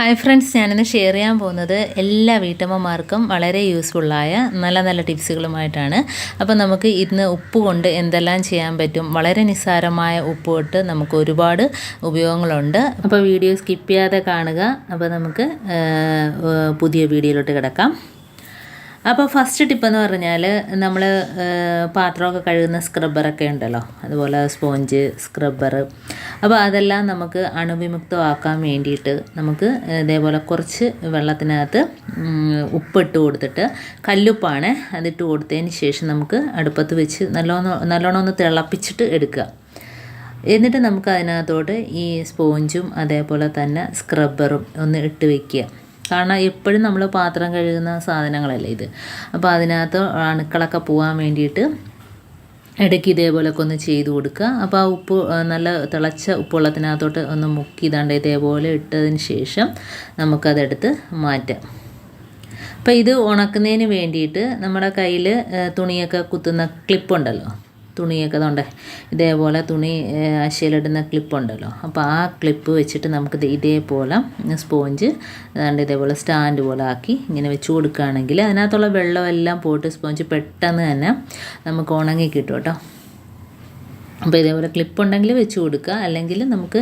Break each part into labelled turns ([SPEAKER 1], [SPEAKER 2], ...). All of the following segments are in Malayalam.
[SPEAKER 1] ഹായ് ഫ്രണ്ട്സ് ഞാനിന്ന് ഷെയർ ചെയ്യാൻ പോകുന്നത് എല്ലാ വീട്ടമ്മമാർക്കും വളരെ യൂസ്ഫുള്ളായ നല്ല നല്ല ടിപ്സുകളുമായിട്ടാണ് അപ്പോൾ നമുക്ക് ഇന്ന് ഉപ്പ് കൊണ്ട് എന്തെല്ലാം ചെയ്യാൻ പറ്റും? വളരെ നിസ്സാരമായ ഉപ്പ് തൊട്ട് നമുക്ക് ഒരുപാട് ഉപയോഗങ്ങളുണ്ട്. അപ്പോൾ വീഡിയോ സ്കിപ്പ് ചെയ്യാതെ കാണുക. അപ്പോൾ നമുക്ക് പുതിയ വീഡിയോയിലോട്ട് കിടക്കാം. അപ്പോൾ ഫസ്റ്റ് ടിപ്പ് എന്ന് പറഞ്ഞാൽ നമ്മൾ പാത്രമൊക്കെ കഴുകുന്ന സ്ക്രബ്ബറൊക്കെ ഉണ്ടല്ലോ. അതുപോലെ സ്പോഞ്ച് സ്ക്രബ്ബർ അപ്പോൾ അതെല്ലാം നമുക്ക് അണുവിമുക്തമാക്കാൻ വേണ്ടിയിട്ട് നമുക്ക് ഇതേപോലെ കുറച്ച് വെള്ളത്തിനകത്ത് ഉപ്പിട്ട് കൊടുത്തിട്ട് കല്ലുപ്പാണ് അതിട്ട് കൊടുത്തതിന് ശേഷം നമുക്ക് അടുപ്പത്ത് വെച്ച് നല്ലോണം നല്ലോണം ഒന്ന് തിളപ്പിച്ചിട്ട് എടുക്കുക. എന്നിട്ട് നമുക്ക് അതിനകത്തോട്ട് ഈ സ്പോഞ്ചും അതേപോലെ തന്നെ സ്ക്രബ്ബറും ഒന്ന് ഇട്ട് വെക്കുക. കാരണം എപ്പോഴും നമ്മൾ പാത്രം കഴുകുന്ന സാധനങ്ങളല്ലേ ഇത്. അപ്പോൾ അതിനകത്ത് അണുക്കളൊക്കെ പോകാൻ വേണ്ടിയിട്ട് ഇടയ്ക്ക് ഇതേപോലെയൊക്കെ ഒന്ന് ചെയ്ത് കൊടുക്കുക. അപ്പോൾ ആ ഉപ്പ് നല്ല തിളച്ച ഉപ്പുവെള്ളത്തിനകത്തോട്ട് ഒന്ന് മുക്കി ഇതാണ്ട് ഇതേപോലെ ഇട്ടതിന് ശേഷം നമുക്കതെടുത്ത് മാറ്റാം. അപ്പോൾ ഇത് ഉണക്കുന്നതിന് വേണ്ടിയിട്ട് നമ്മുടെ കയ്യിൽ തുണിയൊക്കെ കുത്തുന്ന ക്ലിപ്പുണ്ടല്ലോ തുണിയൊക്കെ തൊണ്ട ഇതേപോലെ തുണി അശയിലിടുന്ന ക്ലിപ്പുണ്ടല്ലോ അപ്പോൾ ആ ക്ലിപ്പ് വെച്ചിട്ട് നമുക്ക് ഇതേപോലെ സ്പോഞ്ച് അതുകൊണ്ട് ഇതേപോലെ സ്റ്റാൻഡ് പോലെ ആക്കി ഇങ്ങനെ വെച്ച് കൊടുക്കുകയാണെങ്കിൽ അതിനകത്തുള്ള വെള്ളമെല്ലാം പോയിട്ട് സ്പോഞ്ച് പെട്ടെന്ന് തന്നെ നമുക്ക് ഉണങ്ങി കിട്ടും കേട്ടോ. അപ്പോൾ ഇതേപോലെ ക്ലിപ്പ് ഉണ്ടെങ്കിൽ വെച്ച് കൊടുക്കുക. അല്ലെങ്കിൽ നമുക്ക്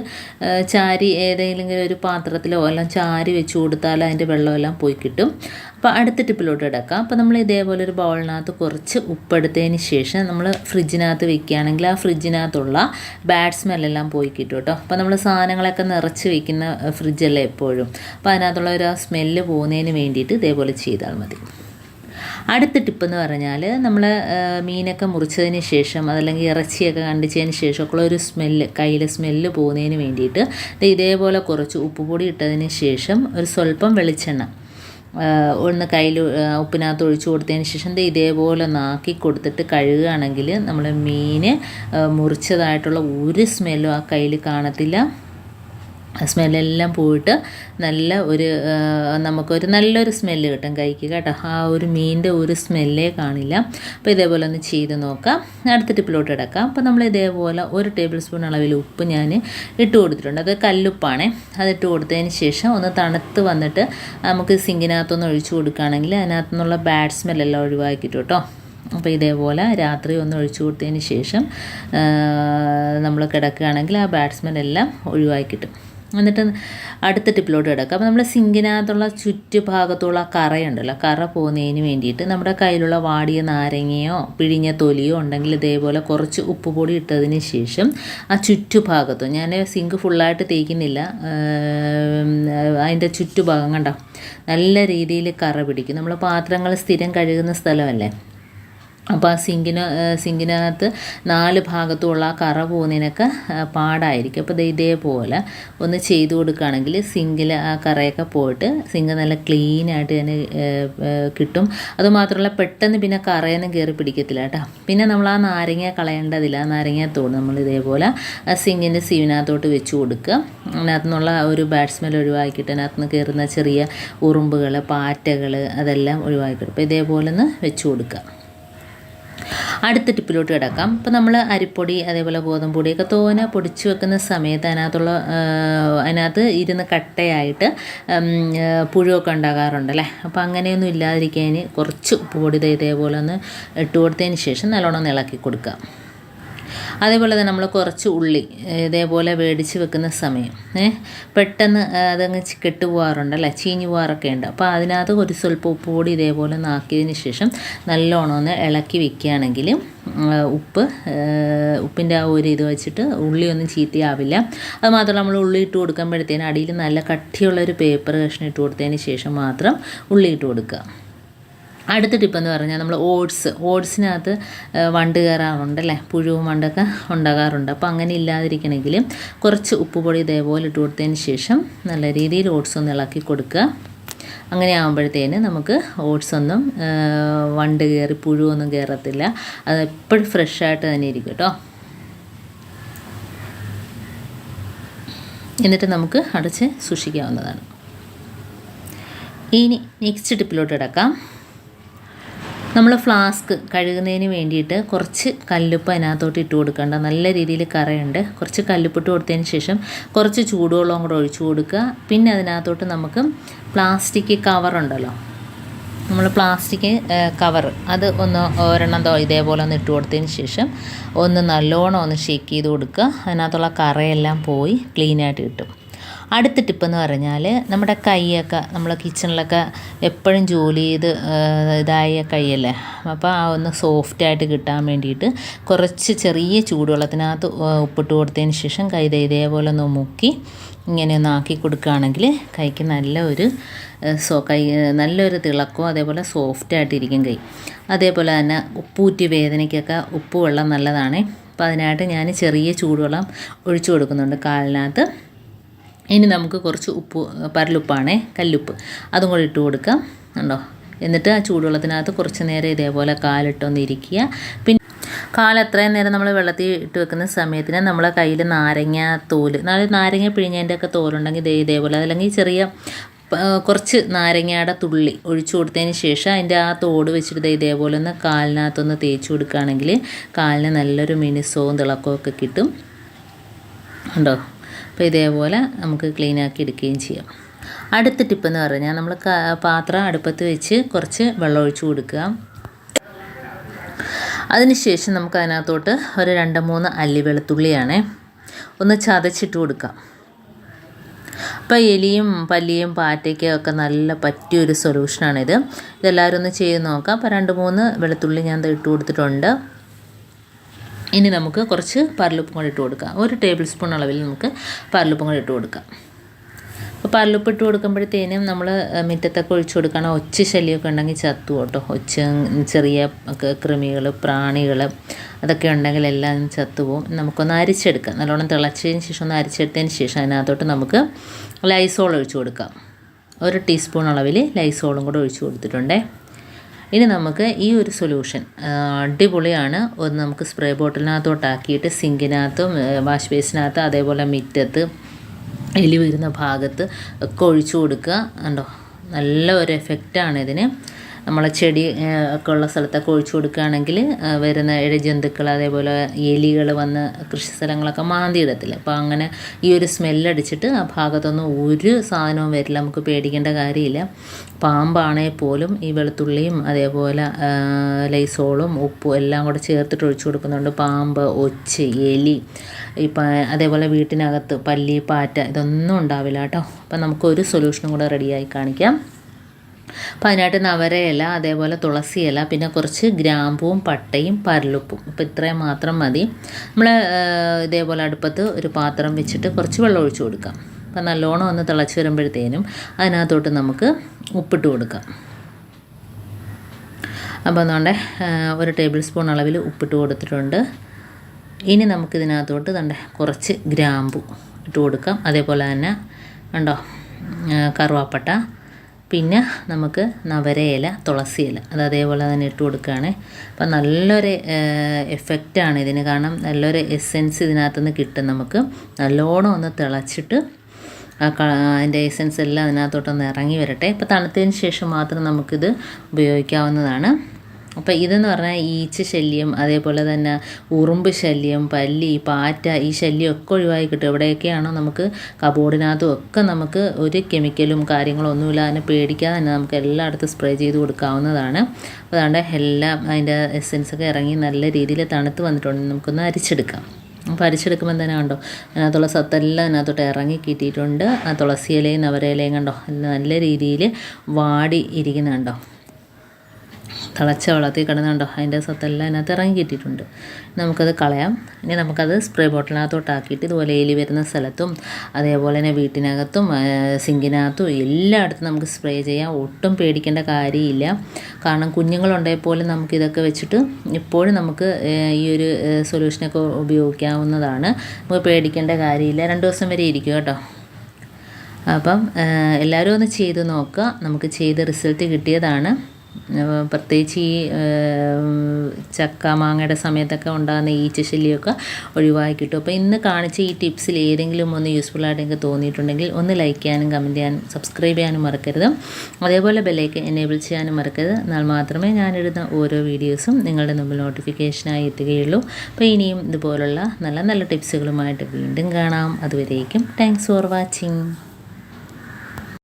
[SPEAKER 1] ചാരി ഏതെങ്കിലും ഒരു പാത്രത്തിലോ എല്ലാം ചാരി വെച്ച് കൊടുത്താൽ അതിന്റെ വെള്ളമെല്ലാം പോയി കിട്ടും. അപ്പോൾ അടുത്ത ടിപ്പിലോട്ട് എടുക്കാം അപ്പോൾ നമ്മൾ ഇതേപോലെ ഒരു ബൗളിനകത്ത് കുറച്ച് ഉപ്പെടുത്തതിന് ശേഷം നമ്മൾ ഫ്രിഡ്ജിനകത്ത് വെക്കുകയാണെങ്കിൽ ആ ഫ്രിഡ്ജിനകത്തുള്ള ബാഡ് സ്മെല്ലെല്ലാം പോയി കിട്ടും കേട്ടോ. അപ്പോൾ നമ്മൾ സാധനങ്ങളൊക്കെ നിറച്ച് വെക്കുന്ന ഫ്രിഡ്ജല്ലേ എപ്പോഴും. അപ്പോൾ അതിനകത്തുള്ള ഒരു ആ സ്മെല്ല് പോകുന്നതിന് വേണ്ടിയിട്ട് ഇതേപോലെ ചെയ്താൽ മതി. അടുത്ത ടിപ്പ് എന്ന് പറഞ്ഞാൽ നമ്മൾ മീനൊക്കെ മുറിച്ചതിന് ശേഷം അതല്ലെങ്കിൽ ഇറച്ചിയൊക്കെ കണ്ടിച്ചതിന് ശേഷമൊക്കെ ഒരു സ്മെല്ല് കയ്യിൽ സ്മെല്ല് പോകുന്നതിന് വേണ്ടിയിട്ട് ഇതേപോലെ കുറച്ച് ഉപ്പുപൊടി ഇട്ടതിന് ശേഷം ഒരു സ്വല്പം വെളിച്ചെണ്ണ ഒന്ന് കയ്യിൽ ഉപ്പിനകത്ത് ഒഴിച്ചു കൊടുത്തതിന് ശേഷം ഇതേപോലെ നാക്കി കൊടുത്തിട്ട് കഴുകുകയാണെങ്കിൽ നമ്മൾ മീൻ മുറിച്ചതായിട്ടുള്ള ഒരു സ്മെല്ലും ആ കയ്യിൽ കാണത്തില്ല. സ്മെല്ലെല്ലാം പോയിട്ട് നല്ല ഒരു നമുക്കൊരു നല്ലൊരു സ്മെല്ല് കിട്ടും കൈക്ക് കേട്ടോ. ആ ഒരു മീനിന്റെ ഒരു സ്മെല്ലേ കാണില്ല. അപ്പോൾ ഇതേപോലെ ഒന്ന് ചെയ്ത് നോക്കാം. അടുത്ത ടിപ്പിലോട്ട് ഇടക്കാം അപ്പോൾ നമ്മൾ ഇതേപോലെ ഒരു ടേബിൾ സ്പൂൺ അളവിൽ ഉപ്പ് ഞാൻ ഇട്ട് കൊടുത്തിട്ടുണ്ട്. അത് കല്ലുപ്പാണ്. ഇട്ട് കൊടുത്തതിന് ശേഷം ഒന്ന് തണുത്ത് വന്നിട്ട് നമുക്ക് സിങ്കിനകത്തൊന്ന് ഒഴിച്ചു കൊടുക്കുകയാണെങ്കിൽ അതിനകത്തു നിന്നുള്ള ബാഡ് സ്മെല്ലെല്ലാം ഒഴിവാക്കിയിട്ട് കേട്ടോ. അപ്പോൾ ഇതേപോലെ രാത്രി ഒന്ന് ഒഴിച്ചു കൊടുത്തതിന് ശേഷം നമ്മൾ കിടക്കുകയാണെങ്കിൽ ആ ബാറ്റ്സ്മെൻ എല്ലാം ഒഴിവാക്കി കിട്ടും എന്നിട്ട് അടുത്ത ടിപ്പിലോട്ട് കിടക്കുക. അപ്പോൾ നമ്മൾ സിങ്കിനകത്തുള്ള ചുറ്റുഭാഗത്തുള്ള കറയുണ്ടല്ലോ കറ പോകുന്നതിന് വേണ്ടിയിട്ട് നമ്മുടെ കയ്യിലുള്ള വാടിയ നാരങ്ങയോ പിഴിഞ്ഞ തൊലിയോ ഉണ്ടെങ്കിൽ ഇതേപോലെ കുറച്ച് ഉപ്പ് പൊടി ഇട്ടതിന് ശേഷം ആ ചുറ്റുഭാഗത്തും ഞാൻ സിങ്ക് ഫുള്ളായിട്ട് തേക്കുന്നില്ല അതിന്റെ ചുറ്റുഭാഗം കണ്ടോ? നല്ല രീതിയിൽ കറ പിടിക്കും. നമ്മൾ പാത്രങ്ങൾ സ്ഥിരം കഴുകുന്ന സ്ഥലമല്ലേ? അപ്പോൾ ആ സിങ്കിന് സിങ്കിനകത്ത് നാല് ഭാഗത്തുള്ള ആ കറ പോകുന്നതിനൊക്കെ പാടായിരിക്കും. അപ്പോൾ ഇതേപോലെ ഒന്ന് ചെയ്തു കൊടുക്കുകയാണെങ്കിൽ സിങ്കിൽ ആ കറയൊക്കെ പോയിട്ട് സിങ്ക് നല്ല ക്ലീനായിട്ട് തന്നെ കിട്ടും. അതുമാത്രമല്ല പെട്ടെന്ന് പിന്നെ കറയൊന്നും കയറി പിടിക്കത്തില്ല കേട്ടോ. പിന്നെ നമ്മൾ ആ നാരങ്ങ കളയേണ്ടതില്ല. നാരങ്ങത്തോട് നമ്മൾ ഇതേപോലെ ആ സിങ്കിന്റെ സീവിനകത്തോട്ട് വെച്ച് കൊടുക്കുക. അതിനകത്തു നിന്നുള്ള ഒരു ബാറ്റ്സ്മെൻ ഒഴിവാക്കിയിട്ട് അതിനകത്ത് നിന്ന് കയറുന്ന ചെറിയ ഉറുമ്പുകൾ പാറ്റകൾ അതെല്ലാം ഒഴിവാക്കിയിട്ട് അപ്പോൾ ഇതേപോലെ ഒന്ന് വെച്ച് കൊടുക്കുക. അടുത്ത ടിപ്പിലോട്ട് കിടക്കാം. അപ്പോൾ നമ്മൾ അരിപ്പൊടി അതേപോലെ ഗോതമ്പ് പൊടിയൊക്കെ തോനെ പൊടിച്ച് വെക്കുന്ന സമയത്ത് അതിനകത്തുള്ള അതിനകത്ത് ഇരുന്ന് കട്ടയായിട്ട് പുഴുവൊക്കെ ഉണ്ടാകാറുണ്ട് ഉണ്ടാകാറുണ്ടല്ലേ അപ്പോൾ അങ്ങനെയൊന്നും ഇല്ലാതിരിക്കാൻ കുറച്ച് പൊടി ഇതേപോലെ ഒന്ന് ഇട്ട് കൊടുത്തതിന് ശേഷം നല്ലോണം ഇളക്കി കൊടുക്കുക അതേപോലെ തന്നെ നമ്മൾ കുറച്ച് ഉള്ളി ഇതേപോലെ മേടിച്ച് വെക്കുന്ന സമയം. പെട്ടെന്ന് അതങ്ങ് അതങ്ങ് പോകാറുണ്ട് കെട്ടുപോകാറുണ്ടല്ലേ ചീഞ്ഞു പോകാറൊക്കെ ഉണ്ട്. അപ്പോൾ അതിനകത്ത് ഒരു സ്വല്പം ഉപ്പ് കൂടി ഇതേപോലെ നാക്കിയതിന് ശേഷം നല്ലോണം ഒന്ന് ഇളക്കി വെക്കുകയാണെങ്കിൽ ഉപ്പ് ഉപ്പിന്റെ ആ ഒരു ഇത് വെച്ചിട്ട് ഉള്ളിയൊന്നും ചീത്തയാവില്ല അത് മാത്രമല്ല നമ്മൾ ഉള്ളി ഇട്ട് കൊടുക്കുമ്പോഴത്തേന് അടിയിൽ നല്ല കട്ടിയുള്ളൊരു പേപ്പർ കഷ്ണം ഇട്ട് കൊടുത്തതിന് ശേഷം മാത്രം ഉള്ളി ഇട്ട് കൊടുക്കുക. അടുത്ത ടിപ്പ് എന്ന് പറഞ്ഞാൽ നമ്മൾ ഓട്സ് ഓട്സിനകത്ത് വണ്ട് കയറാറുണ്ട് അല്ലേ? പുഴുവും വണ്ടൊക്കെ ഉണ്ടാകാറുണ്ട്. അപ്പോൾ അങ്ങനെ ഇല്ലാതിരിക്കണമെങ്കിൽ കുറച്ച് ഉപ്പുപൊടി ഇതേപോലെ ഇട്ട് കൊടുത്തതിന് ശേഷം നല്ല രീതിയിൽ ഓട്സ് ഒന്ന് ഇളക്കി കൊടുക്കുക. അങ്ങനെ ആകുമ്പോഴത്തേന് നമുക്ക് ഓട്സ് ഒന്നും വണ്ട് കയറി പുഴുവൊന്നും കയറത്തില്ല. അത് എപ്പോഴും ഫ്രഷായിട്ട് തന്നെ ഇരിക്കും കേട്ടോ. എന്നിട്ട് നമുക്ക് അടച്ച് സൂക്ഷിക്കാവുന്നതാണ്. ഇനി നെക്സ്റ്റ് ടിപ്പിലോട്ട് കിടക്കാം. നമ്മൾ ഫ്ലാസ്ക് കഴുകുന്നതിന് വേണ്ടിയിട്ട് കുറച്ച് കല്ലുപ്പ് അതിനകത്തോട്ട് ഇട്ട് കൊടുക്കേണ്ട. നല്ല രീതിയിൽ കറയുണ്ട്. കുറച്ച് കല്ലുപ്പ് ഇട്ട് കൊടുത്തതിന് ശേഷം കുറച്ച് ചൂടുവെള്ളവും കൂടെ ഒഴിച്ചു കൊടുക്കുക. പിന്നെ അതിനകത്തോട്ട് നമുക്ക് പ്ലാസ്റ്റിക് കവറുണ്ടല്ലോ നമ്മൾ പ്ലാസ്റ്റിക് കവർ അത് ഒന്ന് ഒരെണ്ണം ഇതേപോലെ ഒന്ന് ഇട്ട് കൊടുത്തതിന് ശേഷം ഒന്ന് നല്ലോണം ഒന്ന് ഷേക്ക് ചെയ്ത് കൊടുക്കുക. അതിനകത്തുള്ള കറയെല്ലാം പോയി ക്ലീനായിട്ട് കിട്ടും. അടുത്ത ടിപ്പ് എന്ന് പറഞ്ഞാൽ നമ്മുടെ കൈയൊക്കെ നമ്മൾ കിച്ചണിലൊക്കെ എപ്പോഴും ജോലി ചെയ്ത് ഇതായ കൈയല്ലേ? അപ്പോൾ ആ ഒന്ന് സോഫ്റ്റായിട്ട് കിട്ടാൻ വേണ്ടിയിട്ട് കുറച്ച് ചെറിയ ചൂടുവെള്ളത്തിനകത്ത് ഉപ്പിട്ട് കൊടുത്തതിന് ശേഷം കൈ ഇതേപോലെ ഒന്ന് മുക്കി ഇങ്ങനെ ഒന്ന് ആക്കി കൊടുക്കുകയാണെങ്കിൽ കൈക്ക് നല്ല ഒരു സോ കൈ നല്ലൊരു തിളക്കവും അതേപോലെ സോഫ്റ്റ് സോഫ്റ്റായിട്ടിരിക്കും കൈ. അതേപോലെ തന്നെ ഉപ്പൂറ്റി വേദനയ്ക്കൊക്കെ ഉപ്പ് വെള്ളം നല്ലതാണ്. അപ്പോൾ അതിനായിട്ട് ഞാൻ ചെറിയ ചൂടുവെള്ളം ഒഴിച്ചു കൊടുക്കുന്നുണ്ട് കാലിനകത്ത്. ഇനി നമുക്ക് കുറച്ച് ഉപ്പ് പരലുപ്പാണ് കല്ലുപ്പ്. അതും കൂടി ഇട്ട് കൊടുക്കാം. ഉണ്ടോ എന്നിട്ട് ആ ചൂടുവെള്ളത്തിനകത്ത് കുറച്ച് നേരം ഇതേപോലെ കാലിട്ടൊന്ന് ഇരിക്കുക. പിന്നെ കാൽ എത്രയും നേരം നമ്മൾ വെള്ളത്തിൽ ഇട്ട് വെക്കുന്ന സമയത്തിന് നമ്മളെ കയ്യിൽ നാരങ്ങ തോൽ. നാരങ്ങ പിഴിഞ്ഞതിന്റെ ഒക്കെ തോലുണ്ടെങ്കിൽ ഇതേ ഇതേപോലെ അല്ലെങ്കിൽ ചെറിയ കുറച്ച് നാരങ്ങയുടെ തുള്ളി ഒഴിച്ചു കൊടുത്തതിന് ശേഷം അതിന്റെ ആ തോട് വെച്ചിട്ട് ഇതേപോലെ ഒന്ന് കാലിനകത്തൊന്ന് തേച്ച് കൊടുക്കുകയാണെങ്കിൽ കാലിന് നല്ലൊരു മിനുസവും തിളക്കവും ഒക്കെ കിട്ടും. ഉണ്ടോ അപ്പോൾ ഇതേപോലെ നമുക്ക് ക്ലീൻ ആക്കി എടുക്കുകയും ചെയ്യാം. അടുത്ത ടിപ്പ് എന്ന് പറഞ്ഞാൽ നമ്മൾ പാത്രം അടുപ്പത്ത് വെച്ച് കുറച്ച് വെള്ളം ഒഴിച്ചു കൊടുക്കുക. അതിനുശേഷം നമുക്ക് അതിനകത്തോട്ട് ഒരു രണ്ട് മൂന്ന് അല്ലി വെളുത്തുള്ളിയാണ് ഒന്ന് ചതച്ചിട്ട് കൊടുക്കാം. അപ്പോൾ എലിയും പല്ലിയും പാറ്റയ്ക്കും ഒക്കെ നല്ല പറ്റിയൊരു സൊല്യൂഷനാണിത് ഇതെല്ലാവരും ഒന്ന് ചെയ്ത് നോക്കാം. അപ്പോൾ രണ്ട് മൂന്ന് വെളുത്തുള്ളി ഞാൻ ഇട്ട് കൊടുത്തിട്ടുണ്ട്. ഇനി നമുക്ക് കുറച്ച് പരലുപ്പും കൂടി ഇട്ട് കൊടുക്കാം. ഒരു ടേബിൾ സ്പൂൺ അളവിൽ നമുക്ക് പരലുപ്പും കൂടി ഇട്ട് കൊടുക്കാം. അപ്പോൾ പരലുപ്പ് ഇട്ട് കൊടുക്കുമ്പോഴത്തേനും നമ്മൾ മുറ്റത്തൊക്കെ ഒഴിച്ചു കൊടുക്കണം ഒച്ച ശല്യമൊക്കെ ഉണ്ടെങ്കിൽ ചത്തു കേട്ടോ ഒച്ച ചെറിയ കൃമികൾ പ്രാണികൾ അതൊക്കെ ഉണ്ടെങ്കിൽ എല്ലാം ചത്തുപോകും നമുക്കൊന്ന് അരിച്ചെടുക്കാം. നല്ലോണം തിളച്ചതിന് ശേഷം ഒന്ന് അരിച്ചെടുത്തതിന് ശേഷം അതിനകത്തോട്ട് നമുക്ക് ലൈസോൾ ഒഴിച്ചു കൊടുക്കാം. ഒരു ടീസ്പൂൺ അളവിൽ ലൈസോളും കൂടെ ഒഴിച്ചു കൊടുത്തിട്ടുണ്ടേ. ഇനി നമുക്ക് ഈ ഒരു സൊല്യൂഷൻ അടിപൊളിയാണ്. ഒന്ന് നമുക്ക് സ്പ്രേ ബോട്ടിലിനകത്തോട്ടാക്കിയിട്ട് സിങ്കിനകത്തും വാഷ് ബേസിനകത്ത് അതേപോലെ മിറ്റത്ത് എലി വരുന്ന ഭാഗത്ത് ഒക്കെ ഒഴിച്ചു കൊടുക്കുക. ഉണ്ടോ നല്ല ഒരു എഫക്റ്റാണ് ഇതിന്. നമ്മളെ ചെടി ഒക്കെ ഉള്ള സ്ഥലത്തൊക്കെ ഒഴിച്ചു കൊടുക്കുകയാണെങ്കിൽ വരുന്ന വരുന്ന ഇഴജന്തുക്കൾ അതേപോലെ എലികൾ വന്ന് കൃഷി സ്ഥലങ്ങളൊക്കെ മാന്തിയിടത്തില്ല അപ്പോൾ അങ്ങനെ ഈ ഒരു സ്മെല്ലടിച്ചിട്ട് ആ ഭാഗത്തൊന്നും ഒരു സാധനവും വരില്ല. നമുക്ക് പേടിക്കേണ്ട കാര്യമില്ല. പാമ്പാണെങ്കിൽ പോലും ഈ വെളുത്തുള്ളിയും അതേപോലെ ലൈസോളും ഉപ്പും എല്ലാം കൂടെ ചേർത്തിട്ട് ഒഴിച്ചു കൊടുക്കുന്നുണ്ട്. പാമ്പ് ഒച്ച് എലി ഇപ്പം അതേപോലെ വീട്ടിനകത്ത് പല്ലി പാറ്റ ഇതൊന്നും ഉണ്ടാവില്ല കേട്ടോ. അപ്പം നമുക്കൊരു സൊല്യൂഷനും കൂടെ റെഡിയായി കാണിക്കാം. അപ്പോൾ അതിനായിട്ട് നവരയില അതേപോലെ തുളസി ഇല പിന്നെ കുറച്ച് ഗ്രാമ്പുവും പട്ടയും പരലുപ്പും. അപ്പോൾ ഇത്രയും മാത്രം മതി. നമ്മൾ ഇതേപോലെ അടുപ്പത്ത് ഒരു പാത്രം വെച്ചിട്ട് കുറച്ച് വെള്ളം ഒഴിച്ചു കൊടുക്കാം. അപ്പം നല്ലോണം ഒന്ന് തിളച്ച് വരുമ്പോഴത്തേനും അതിനകത്തോട്ട് നമുക്ക് ഉപ്പിട്ട് കൊടുക്കാം. അപ്പോൾ അതുകൊണ്ട് ഒരു ടേബിൾ സ്പൂൺ അളവിൽ ഉപ്പിട്ട് കൊടുത്തിട്ടുണ്ട്. ഇനി നമുക്കിതിനകത്തോട്ട് തണ്ട കുറച്ച് ഗ്രാമ്പു ഇട്ട് കൊടുക്കാം. അതേപോലെ തന്നെ ഉണ്ടോ കറുവാപ്പട്ട പിന്നെ നമുക്ക് നവരയില തുളസി ഇല അത് അതേപോലെ തന്നെ ഇട്ട് കൊടുക്കുകയാണ്. അപ്പം നല്ലൊരു എഫക്റ്റാണ് ഇതിന്. കാരണം നല്ലൊരു എസെൻസ് ഇതിനകത്തുനിന്ന് കിട്ടും നമുക്ക്. നല്ലോണം ഒന്ന് തിളച്ചിട്ട് അതിന്റെ എസെൻസ് എല്ലാം അതിനകത്തോട്ടൊന്ന് ഇറങ്ങി വരട്ടെ. ഇപ്പോൾ തണുത്തതിന് ശേഷം മാത്രം നമുക്കിത് ഉപയോഗിക്കാവുന്നതാണ്. അപ്പോൾ ഇതെന്ന് പറഞ്ഞാൽ ഈച്ച ശല്യം അതേപോലെ തന്നെ ഉറുമ്പ് ശല്യം പല്ലി പാറ്റ ഈ ശല്യം ഒക്കെ ഒഴിവായി കിട്ടും എവിടെയൊക്കെയാണോ നമുക്ക് കബോർഡിനകത്തും ഒക്കെ നമുക്ക് ഒരു കെമിക്കലും കാര്യങ്ങളും ഒന്നുമില്ല. അതിനെ പേടിക്കാതെ തന്നെ നമുക്ക് എല്ലായിടത്തും സ്പ്രേ ചെയ്ത് കൊടുക്കാവുന്നതാണ്. അതുകൊണ്ട് എല്ലാം അതിന്റെ എസെൻസ് ഒക്കെ ഇറങ്ങി നല്ല രീതിയിൽ തണുത്ത് വന്നിട്ടുണ്ട്. നമുക്കൊന്ന് അരിച്ചെടുക്കാം. അപ്പം അരിച്ചെടുക്കുമ്പോൾ തന്നെ കണ്ടോ അതിനകത്തുള്ള സത്തെല്ലാം അതിനകത്തോട്ട് ഇറങ്ങി കിട്ടിയിട്ടുണ്ട്. ആ തുളസി ഇലയും നവരയിലയും കണ്ടോ നല്ല രീതിയിൽ വാടി ഇരിക്കുന്നുണ്ടോ തിളച്ച വെള്ളത്തിൽ കിടന്നുണ്ടോ? അതിന്റെ സത്തെല്ലാം അതിനകത്ത് ഇറങ്ങി കിട്ടിയിട്ടുണ്ട് നമുക്കത് കളയാം. ഇനി നമുക്കത് സ്പ്രേ ബോട്ടിലിനകത്തോട്ടാക്കിയിട്ട് ഇതുപോലെ എലി വരുന്ന സ്ഥലത്തും അതേപോലെ തന്നെ വീട്ടിനകത്തും സിങ്കിനകത്തും എല്ലായിടത്തും നമുക്ക് സ്പ്രേ ചെയ്യാം. ഒട്ടും പേടിക്കേണ്ട കാര്യമില്ല. കാരണം കുഞ്ഞുങ്ങളുണ്ടെങ്കിൽ പോലും നമുക്കിതൊക്കെ വെച്ചിട്ട് ഇപ്പോഴും നമുക്ക് ഈ ഒരു സൊല്യൂഷനൊക്കെ ഉപയോഗിക്കാവുന്നതാണ്. നമുക്ക് പേടിക്കേണ്ട കാര്യമില്ല. രണ്ട് ദിവസം വരെ ഇരിക്കും കേട്ടോ. അപ്പം എല്ലാവരും ഒന്ന് ചെയ്ത് നോക്കുക. നമുക്ക് ചെയ്ത് റിസൾട്ട് കിട്ടിയതാണ്. പ്രത്യേകിച്ച് ഈ ചക്ക മാങ്ങയുടെ സമയത്തൊക്കെ ഉണ്ടാകുന്ന ഈച്ചശല്യമൊക്കെ ഒഴിവാക്കി കിട്ടും അപ്പോൾ ഇന്ന് കാണിച്ച ഈ ടിപ്സിൽ ഏതെങ്കിലും ഒന്ന് യൂസ്ഫുൾ ആയിട്ട് എനിക്ക് തോന്നിയിട്ടുണ്ടെങ്കിൽ ഒന്ന് ലൈക്ക് ചെയ്യാനും കമന്റ് ചെയ്യാനും സബ്സ്ക്രൈബ് ചെയ്യാനും മറക്കരുത്. അതേപോലെ ബെല്ലൈക്ക് എനേബിൾ ചെയ്യാനും മറക്കരുത്. എന്നാൽ മാത്രമേ ഞാനിടുന്ന ഓരോ വീഡിയോസും നിങ്ങളുടെ മുമ്പിൽ നോട്ടിഫിക്കേഷനായി എത്തുകയുള്ളൂ. അപ്പോൾ ഇനിയും ഇതുപോലുള്ള നല്ല നല്ല ടിപ്സുകളുമായിട്ട് വീണ്ടും കാണാം. അതുവരേക്കും താങ്ക്സ് ഫോർ വാച്ചിങ്